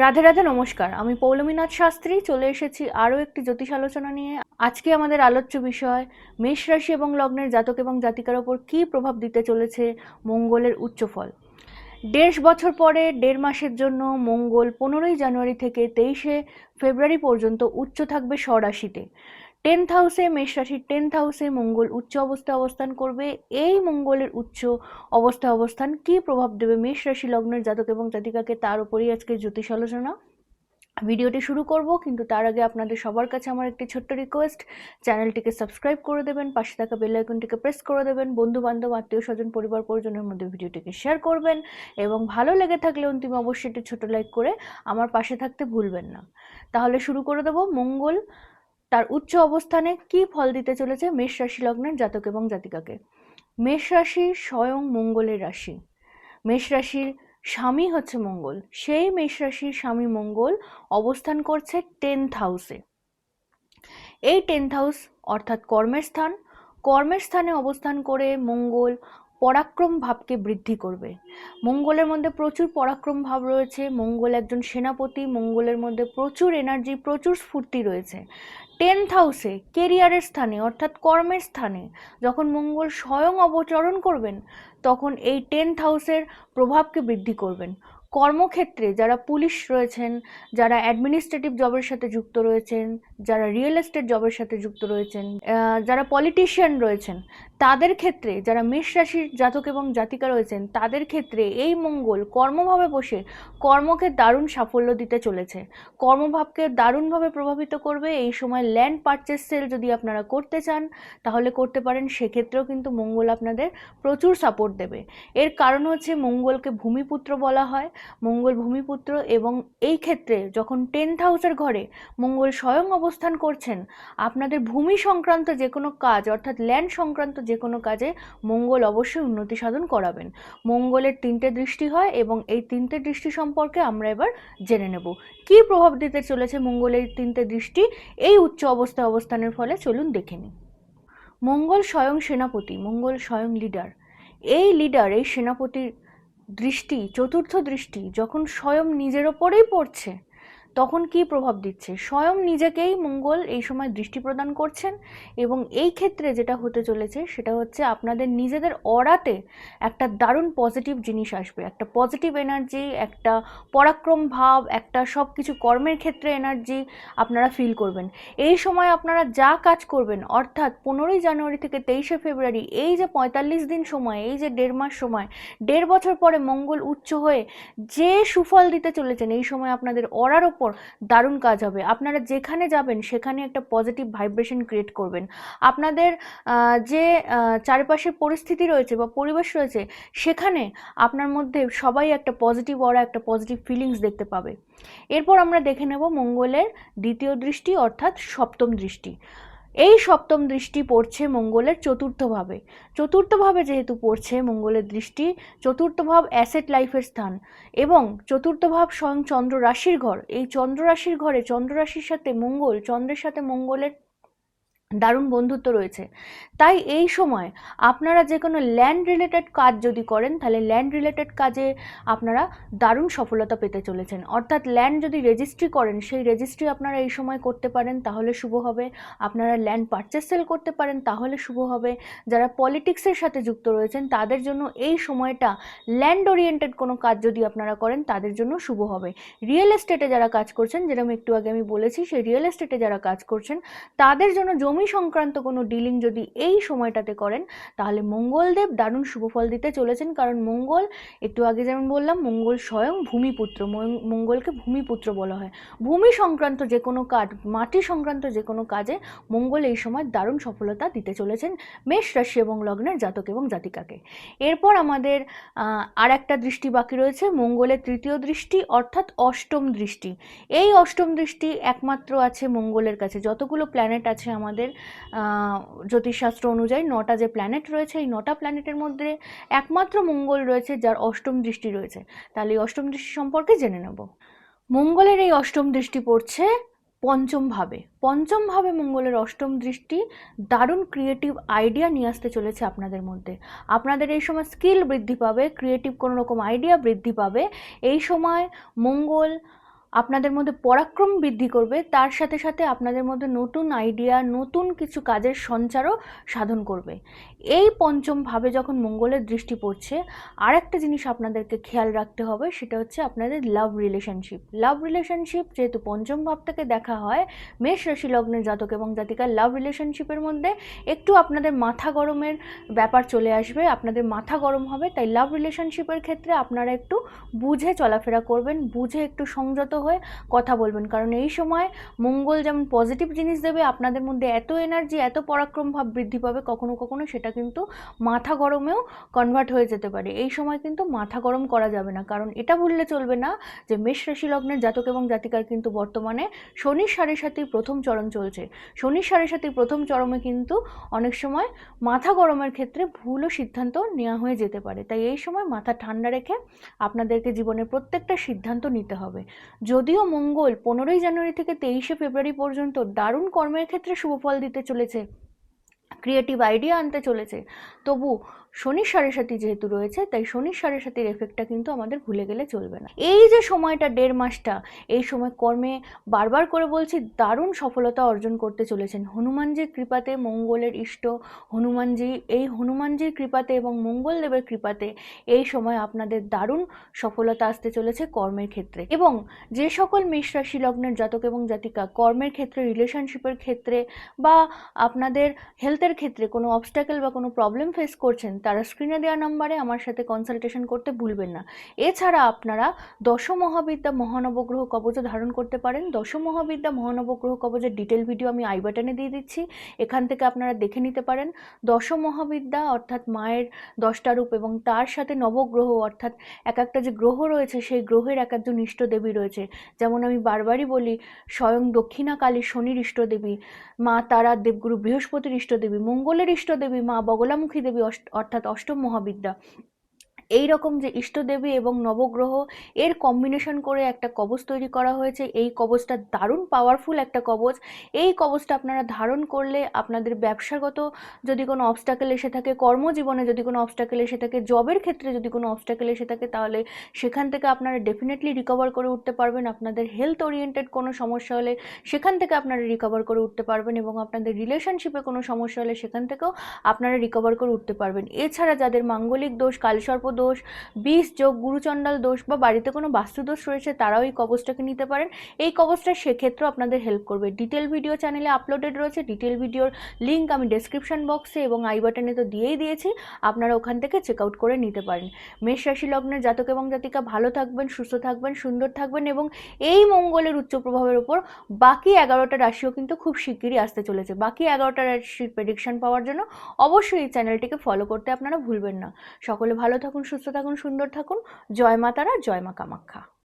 রাধে রাধে, নমস্কার। আমি পৌলমীনাথ শাস্ত্রী, চলে এসেছি আরও একটি জ্যোতিষ আলোচনা নিয়ে। আজকে আমাদের আলোচ্য বিষয়, মেষ রাশি এবং লগ্নের জাতক এবং জাতিকার ওপর কী প্রভাব দিতে চলেছে মঙ্গলের উচ্চ ফল দেড় বছর পরে, দেড় মাসের জন্য মঙ্গল পনেরোই জানুয়ারি থেকে তেইশে ফেব্রুয়ারি পর্যন্ত উচ্চ থাকবে স্বরাশিতে। টেন্থ হাউসে মেষ রাশির টেন্থ হাউসে মঙ্গল উচ্চ অবস্থায় অবস্থান করবে। এই মঙ্গলের উচ্চ অবস্থায় অবস্থান কী প্রভাব দেবে মেষ রাশি লগ্নের জাতক এবং জাতিকাকে তার উপরেই আজকে জ্যোতিষ আলোচনা। ভিডিওটি শুরু করব, কিন্তু তার আগে আপনাদের সবার কাছে আমার একটি ছোট্ট রিকোয়েস্ট চ্যানেলটিকে সাবস্ক্রাইব করে দেবেন, পাশে থাকা বেল আইকনটিকে প্রেস করে দেবেন। বন্ধু বান্ধব আত্মীয় স্বজন পরিবার, পরিজনের মধ্যে ভিডিওটিকে শেয়ার করবেন এবং ভালো লেগে থাকলে অন্তিম অবশ্যই একটি ছোটো লাইক করে আমার পাশে থাকতে ভুলবেন না। তাহলে শুরু করে দেব মঙ্গল তার উচ্চ অবস্থানে কি ফল দিতে চলেছে মেষ রাশি লগ্নের জাতক এবং জাতিকাকে? মেষ রাশি স্বয়ং মঙ্গলের রাশি। মেষ রাশির স্বামী হচ্ছে মঙ্গল। সেই মেষ রাশির স্বামী মঙ্গল অবস্থান করছে টেন্থ হাউসে এই টেন্থ হাউস অর্থাৎ কর্মের স্থান। কর্মের স্থানে অবস্থান করে মঙ্গল পরাক্রম ভাবকে বৃদ্ধি করবে। মঙ্গলের মধ্যে প্রচুর পরাক্রম ভাব রয়েছে, মঙ্গল একজন সেনাপতি, মঙ্গলের মধ্যে প্রচুর এনার্জি প্রচুর স্ফূর্তি রয়েছে। টেন্থ হাউসে কেরিয়ারের স্থানে, অর্থাৎ কর্মের স্থানে, যখন মঙ্গল স্বয়ং অবচরণ করবেন, তখন এই টেন্থ হাউসের প্রভাবকে বৃদ্ধি করবেন। কর্মক্ষেত্রে যারা পুলিশ রয়েছেন, যারা অ্যাডমিনিস্ট্রেটিভ জবের সাথে যুক্ত রয়েছেন, যারা রিয়েল এস্টেট জবের সাথে যুক্ত রয়েছেন যারা পলিটিশিয়ান রয়েছেন তাদের ক্ষেত্রে যারা মেষ রাশির জাতক এবং জাতিকা রয়েছেন, তাদের ক্ষেত্রে এই মঙ্গল কর্মভাবে বসে কর্মকে দারুণ সাফল্য দিতে চলেছে। কর্মভাবকে দারুণভাবে প্রভাবিত করবে এই সময় ল্যান্ড পারচেস সেল যদি আপনারা করতে চান, তাহলে করতে পারেন। সেক্ষেত্রেও কিন্তু মঙ্গল আপনাদের প্রচুর সাপোর্ট দেবে। এর কারণ হচ্ছে মঙ্গলকে ভূমিপুত্র বলা হয়। মঙ্গল ভূমিপুত্র এবং এই ক্ষেত্রে যখন টেন্থ হাউসের ঘরে মঙ্গল স্বয়ং অবস্থান করছেন, আপনাদের ভূমি সংক্রান্ত যে কোনো কাজ, অর্থাৎ ল্যান্ড সংক্রান্ত যে কোনো কাজে মঙ্গল অবশ্যই উন্নতি সাধন করাবেন। মঙ্গলের তিনটে দৃষ্টি হয় এবং এই তিনটে দৃষ্টি সম্পর্কে আমরা এবার জেনে নেব। কি প্রভাব দিতে চলেছে মঙ্গলের তিনটে দৃষ্টি? এই উচ্চ অবস্থায় অবস্থানের ফলে চলুন দেখে নিই। মঙ্গল স্বয়ং সেনাপতি, মঙ্গল স্বয়ং লিডার। এই লিডার, এই সেনাপতির দৃষ্টি, চতুর্থ দৃষ্টি, যখন স্বয়ং নিজের ওপরেই পড়ছে তখন কী প্রভাব দিচ্ছে? স্বয়ং নিজেকেই মঙ্গল এই সময় দৃষ্টি প্রদান করছেন এবং এই ক্ষেত্রে যেটা হতে চলেছে সেটা হচ্ছে আপনাদের নিজেদের অরাতে একটা দারুণ পজিটিভ জিনিস আসবে। একটা পজিটিভ এনার্জি একটা পরাক্রম ভাব, একটা সব কিছু কর্মের ক্ষেত্রে এনার্জি আপনারা ফিল করবেন। এই সময় আপনারা যা কাজ করবেন, অর্থাৎ পনেরোই জানুয়ারি থেকে তেইশে ফেব্রুয়ারি, এই যে পঁয়তাল্লিশ দিন সময়, এই যে দেড় মাস সময়, দেড় বছর পরে মঙ্গল উচ্চ হয়ে যে সুফল দিতে চলেছেন, এই সময় আপনাদের অরার ওপর দারুণ কাজ হবে। আপনারা যেখানে যাবেন, সেখানে একটা পজিটিভ ভাইব্রেশন ক্রিয়েট করবেন। আপনাদের যে চারপাশের পরিস্থিতি রয়েছে বা পরিবেশ রয়েছে, সেখানে আপনার মধ্যে সবাই একটা পজিটিভ অরা একটা পজিটিভ ফিলিংস দেখতে পাবে। এরপর আমরা দেখে নেব মঙ্গলের দ্বিতীয় দৃষ্টি অর্থাৎ সপ্তম দৃষ্টি। এই সপ্তম দৃষ্টি পড়ছে মঙ্গলের চতুর্থভাবে চতুর্থভাবে যেহেতু পড়ছে মঙ্গলের দৃষ্টি, চতুর্থ ভাব অ্যাসেট লাইফের স্থান এবং চতুর্থ ভাব স্বয়ং চন্দ্র রাশির ঘর। এই চন্দ্র রাশির ঘরে চন্দ্র রাশির সাথে মঙ্গল, চন্দ্রের সাথে মঙ্গলের দারুণ বন্ধুত্ব রয়েছে। তাই এই সময় আপনারা যে কোনো ল্যান্ড রিলেটেড কাজ যদি করেন, তাহলে ল্যান্ড রিলেটেড কাজে আপনারা দারুণ সফলতা পেতে চলেছেন। অর্থাৎ ল্যান্ড যদি রেজিস্ট্রি করেন, সেই রেজিস্ট্রি আপনারা এই সময় করতে পারেন, তাহলে শুভ হবে। আপনারা ল্যান্ড পারচেস সেল করতে পারেন, তাহলে শুভ হবে। যারা পলিটিক্সের সাথে যুক্ত রয়েছেন, তাদের জন্য এই সময়টা ল্যান্ড ওরিয়েন্টেড কোনো কাজ যদি আপনারা করেন, তাদের জন্য শুভ হবে। রিয়েল এস্টেটে যারা কাজ করছেন, যেরকম একটু আগে আমি বলেছি, সেই রিয়েল এস্টেটে যারা কাজ করছেন, তাদের জন্য জমি সংক্রান্ত কোনো ডিলিং যদি এই সময়টাতে করেন, তাহলে মঙ্গলদেব দারুণ শুভফল দিতে চলেছেন। কারণ মঙ্গল, একটু আগে যেমন বললাম, মঙ্গল স্বয়ং ভূমিপুত্র। মঙ্গলকে ভূমিপুত্র বলা হয়। ভূমি সংক্রান্ত যে কোনো কাজ, মাটি সংক্রান্ত যে কোনো কাজে মঙ্গল এই সময় দারুণ সফলতা দিতে চলেছেন মেষ রাশি এবং লগ্নের জাতক এবং জাতিকাকে। এরপর আমাদের আর একটা দৃষ্টি বাকি রয়েছে, মঙ্গলের তৃতীয় দৃষ্টি অর্থাৎ অষ্টম দৃষ্টি। এই অষ্টম দৃষ্টি একমাত্র আছে মঙ্গলের কাছে। যতগুলো প্ল্যানেট আছে আমাদের জ্যোতিষশাস্ত্র অনুযায়ী নটা যে প্ল্যানেট রয়েছে, এই নটা প্ল্যানেটের মধ্যে একমাত্র মঙ্গল রয়েছে যার অষ্টম দৃষ্টি রয়েছে। তাহলে এই অষ্টম দৃষ্টি সম্পর্কে জেনে নেব। মঙ্গলের এই অষ্টম দৃষ্টি পড়ছে পঞ্চম ভাবে। পঞ্চম ভাবে মঙ্গলের অষ্টম দৃষ্টি দারুণ ক্রিয়েটিভ আইডিয়া নিয়ে আসতে চলেছে আপনাদের মধ্যে। আপনাদের এই সময় স্কিল বৃদ্ধি পাবে ক্রিয়েটিভ কোনো রকম আইডিয়া বৃদ্ধি পাবে। এই সময় মঙ্গল আপনাদের মধ্যে পরাক্রম বৃদ্ধি করবে, তার সাথে সাথে আপনাদের মধ্যে নতুন আইডিয়া নতুন কিছু কাজের সঞ্চারও সাধন করবে। এই পঞ্চম ভাবে যখন মঙ্গলের দৃষ্টি পড়ছে আর একটা জিনিস আপনাদেরকে খেয়াল রাখতে হবে, সেটা হচ্ছে আপনাদের লাভ রিলেশনশিপ লাভ রিলেশনশিপ যেহেতু পঞ্চম ভাব থেকে দেখা হয়, মেষ রাশি লগ্নের জাতক এবং জাতিকার লাভ রিলেশনশিপের মধ্যে একটু আপনাদের মাথা গরমের ব্যাপার চলে আসবে, আপনাদের মাথা গরম হবে, তাই লাভ রিলেশনশিপের ক্ষেত্রে আপনারা একটু বুঝে চলাফেরা করবেন, বুঝে একটু সংযত হয়ে কথা বলবেন। কারণ এই সময় মঙ্গল যেমন পজিটিভ জিনিস দেবে, আপনাদের মধ্যে এত এনার্জি এত পরাক্রম ভাব বৃদ্ধি পাবে কখনো কখনো, সেটা কিন্তু মাথা গরমেও কনভার্ট হয়ে যেতে পারে। এই সময় কিন্তু মাথা গরম করা যাবে না। কারণ এটা ভুললে চলবে না যে মেষ রাশি লগ্নের জাতক এবং জাতিকার কিন্তু বর্তমানে শনির সাড়ে সাথেই প্রথম চরণ চলছে। শনির সাড়ে সাথেই প্রথম চরমে কিন্তু অনেক সময় মাথা গরমের ক্ষেত্রে ভুলও সিদ্ধান্ত নেওয়া হয়ে যেতে পারে। তাই এই সময় মাথা ঠান্ডা রেখে আপনাদেরকে জীবনের প্রত্যেকটা সিদ্ধান্ত নিতে হবে। যদিও মঙ্গল পনেরোই জানুয়ারি থেকে তেইশে ফেব্রুয়ারি পর্যন্ত দারুণ কর্মের ক্ষেত্রে শুভফল দিতে চলেছে ক্রিয়েটিভ আইডিয়া আনতে চলেছে। তবু শনির সাড়ে সাথী যেহেতু রয়েছে, তাই শনির সাড়ে সাথীর এফেক্টটা কিন্তু আমাদের ভুলে গেলে চলবে না। এই যে সময়টা, দেড় মাসটা, এই সময় কর্মে বারবার করে বলছি, দারুণ সফলতা অর্জন করতে চলেছেন। হনুমানজির কৃপাতে মঙ্গলের ইষ্ট, হনুমানজি, এই হনুমানজির কৃপাতে এবং মঙ্গলদেবের কৃপাতে এই সময় আপনাদের দারুণ সফলতা আসতে চলেছে কর্মের ক্ষেত্রে। এবং যে সকল মেষ রাশি লগ্নের জাতক এবং জাতিকা, কর্মের ক্ষেত্রে রিলেশনশিপের ক্ষেত্রে বা আপনাদের হেলথের ক্ষেত্রে কোনো অবস্টাকেল বা কোনো প্রবলেম ফেস করছেন তারা স্ক্রিনে দেওয়া নাম্বারে আমার সাথে কনসালটেশন করতে ভুলবেন না। এছাড়া আপনারা দশ মহাবিদ্যা মহানবগ্রহ কবচও ধারণ করতে পারেন। দশ মহাবিদ্যা মহানবগ্রহ কবচের ডিটেল ভিডিও আমি আই বাটনে দিয়ে দিচ্ছি। এখান থেকে আপনারা দেখে নিতে পারেন। দশ মহাবিদ্যা অর্থাৎ মায়ের দশটা রূপ এবং তার সাথে নবগ্রহ অর্থাৎ এক একটা যে গ্রহ রয়েছে, সেই গ্রহের এক একজন ইষ্টদেবী রয়েছে। যেমন আমি বারবারই বলি, স্বয়ং দক্ষিণা কালী শনির ইষ্টদেবী মা তারা দেবগুরু বৃহস্পতির ইষ্টদেবী মঙ্গলের ইষ্টদেবী মা বগলামুখী দেবী অষ্ট- অর্থাৎ অষ্টম মহাবিদ্যা। এই রকম যে ইষ্টদেবী এবং নবগ্রহ, এর কম্বিনেশন করে একটা কবচ তৈরি করা হয়েছে। এই কবচটা দারুণ পাওয়ারফুল একটা কবচ। এই কবচটা আপনারা ধারণ করলে আপনাদের ব্যবসাগত যদি কোনো অবস্টাকেল এসে থাকে, কর্মজীবনে যদি কোনো অবস্টাকেল এসে থাকে জবের ক্ষেত্রে যদি কোনো অবস্টাকেল এসে থাকে, তাহলে সেখান থেকে আপনারা ডেফিনেটলি রিকভার করে উঠতে পারবেন। আপনাদের হেলথ ওরিয়েন্টেড কোনো সমস্যা হলে সেখান থেকে আপনারা রিকভার করে উঠতে পারবেন এবং আপনাদের রিলেশনশিপে কোনো সমস্যা হলে সেখান থেকেও আপনারা রিকভার করে উঠতে পারবেন। এছাড়া যাদের মাঙ্গলিক দোষ, কালসর্প দোষ, বিষ, যোগ, গুরুচণ্ডাল দোষ বা বাড়িতে কোনো বাস্তুদোষ রয়েছে, তারাও এই কবচটাকে নিতে পারেন। এই কবচটা সেক্ষেত্রেও আপনাদের হেল্প করবে। ডিটেল ভিডিও চ্যানেলে আপলোডেড রয়েছে। ডিটেল ভিডিওর লিঙ্ক আমি ডেসক্রিপশন বক্সে এবং আই বাটনে তো দিয়েই দিয়েছি। আপনারা ওখান থেকে চেক আউট করে নিতে পারেন। মেষ রাশি লগ্নের জাতক এবং জাতিকা ভালো থাকবেন, সুস্থ থাকবেন, সুন্দর থাকবেন এবং এই মঙ্গলের উচ্চ প্রভাবের উপর বাকি এগারোটা রাশিও কিন্তু খুব শিগগিরই আসতে চলেছে। বাকি এগারোটা রাশির প্রেডিকশন পাওয়ার জন্য অবশ্যই এই চ্যানেলটিকে ফলো করতে আপনারা ভুলবেন না। সকলে ভালো থাকুন সুস্থ থাকুন সুন্দর থাকুন। জয় মা তারা জয় মা কামাখ্যা।